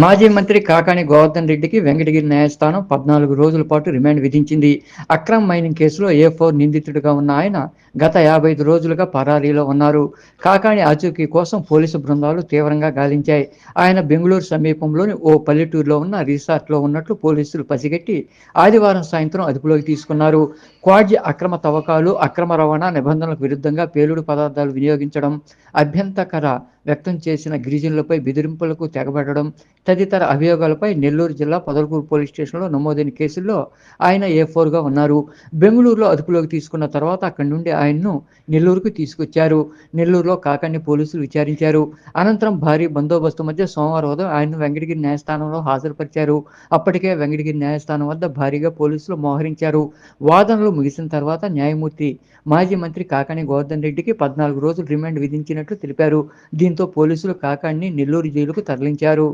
మాజీ మంత్రి కాకాని గోవర్ధన్ రెడ్డికి వెంకటగిరి న్యాయస్థానం పద్నాలుగు రోజుల పాటు రిమాండ్ విధించింది. అక్రమ్ మైనింగ్ కేసులో ఏ ఫోర్ నిందితుడిగా ఉన్న ఆయన గత యాభై ఐదు రోజులుగా పరారీలో ఉన్నారు. కాకాని ఆచూకీ కోసం పోలీసు బృందాలు తీవ్రంగా గాలించాయి. ఆయన బెంగళూరు సమీపంలోని ఓ పల్లెటూరులో ఉన్న రిసార్ట్లో ఉన్నట్లు పోలీసులు పసిగట్టి ఆదివారం సాయంత్రం అదుపులోకి తీసుకున్నారు. క్వాడ్జ్ అక్రమ తవ్వకాలు అక్రమ రవాణా నిబంధనలకు విరుద్ధంగా పేలుడు పదార్థాలు వినియోగించడం అభ్యంతకర వ్యక్తం చేసిన గిరిజనులపై బెదిరింపులకు తెగబడడం తదితర అభియోగాలపై నెల్లూరు జిల్లా పొదలకూరు పోలీస్ స్టేషన్లో నమోదైన కేసుల్లో ఆయన ఏ ఫోర్గా ఉన్నారు. బెంగళూరులో అదుపులోకి తీసుకున్న తర్వాత అక్కడి నుండి ఆయన్ను నెల్లూరుకు తీసుకొచ్చారు. నెల్లూరులో కాకాన్ని పోలీసులు విచారించారు. అనంతరం భారీ బందోబస్తు మధ్య సోమవారం ఉదయం ఆయన్ను వెంకటగిరి న్యాయస్థానంలో హాజరుపరిచారు. అప్పటికే వెంకటగిరి న్యాయస్థానం వద్ద భారీగా పోలీసులు మోహరించారు. వాదనలు ముగిసిన తర్వాత న్యాయమూర్తి మాజీ మంత్రి కాకాని గోవర్ధన్ రెడ్డికి పద్నాలుగు రోజులు రిమాండ్ విధించినట్లు తెలిపారు. దీంతో పోలీసులు కాకాణ్ణి నెల్లూరు జైలుకు తరలించారు.